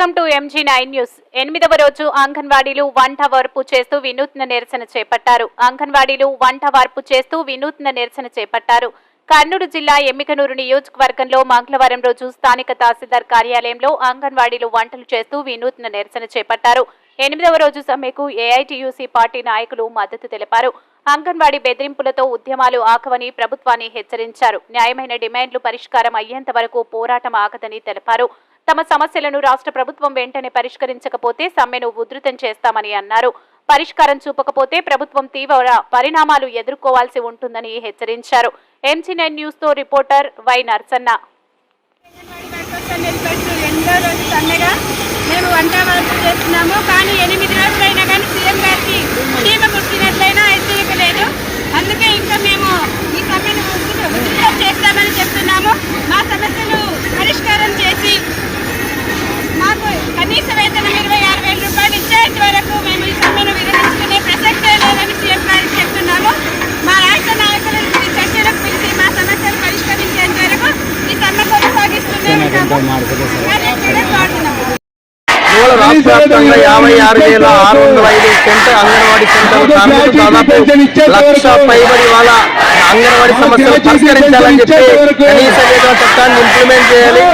Welcome to MG nine news. ఎనిమిదవ రోజు అంగన్వాడీలు వంట వార్పు చేస్తూ వినూత్న నిరసన చేపట్టారు. అంగన్వాడీలు వంట వార్పు చేస్తూ వినూత్న నిరసన చేపట్టారు. కర్నూలు జిల్లా ఎమ్మికనూరు నియోజకవర్గంలో మంగళవారం రోజు స్థానిక తహసీల్దార్ కార్యాలయంలో అంగన్వాడీలు వంటలు చేస్తూ వినూత్న నిరసన చేపట్టారు. ఎనిమిదవ రోజు సమ్మెకు ఏఐటియుసి పార్టీ నాయకులు మద్దతు తెలిపారు. అంగన్వాడీ బెదిరింపులతో ఉద్యమాలు ఆకవని ప్రభుత్వాన్ని హెచ్చరించారు. న్యాయమైన డిమాండ్లు పరిష్కారం అయ్యేంత వరకు పోరాటం ఆగదని తెలిపారు. తమ సమస్యలను రాష్ట్ర ప్రభుత్వం వెంటనే పరిష్కరించకపోతే సమ్మెను ఉధృతం చేస్తామని అన్నారు. పరిష్కారం చూపకపోతే ప్రభుత్వం తీవ్ర పరిణామాలు ఎదుర్కోవాల్సి ఉంటుందని హెచ్చరించారు. ఎంసీ నైన్ న్యూస్తో రిపోర్టర్ వై నర్సన్న వర్కర్స్ రోజులు ఎనిమిదో మేము వంట వర్క్ చేస్తున్నాము కానీ ఎనిమిది రోజులైనా కానీ సీఎం గారు రాష్ట్ర వ్యాప్తంగా యాభై ఆరు వేల ఆరు వందల ఐదు సెంటర్ అంగన్వాడీ సెంటర్ కార్మికులు దాదాపు లక్ష పైబడి వాళ్ళ అంగన్వాడీ సమస్యలు పరిష్కరించాలని చెప్పి కనీస వేతన చట్టాన్ని ఇంప్లిమెంట్ చేయాలి.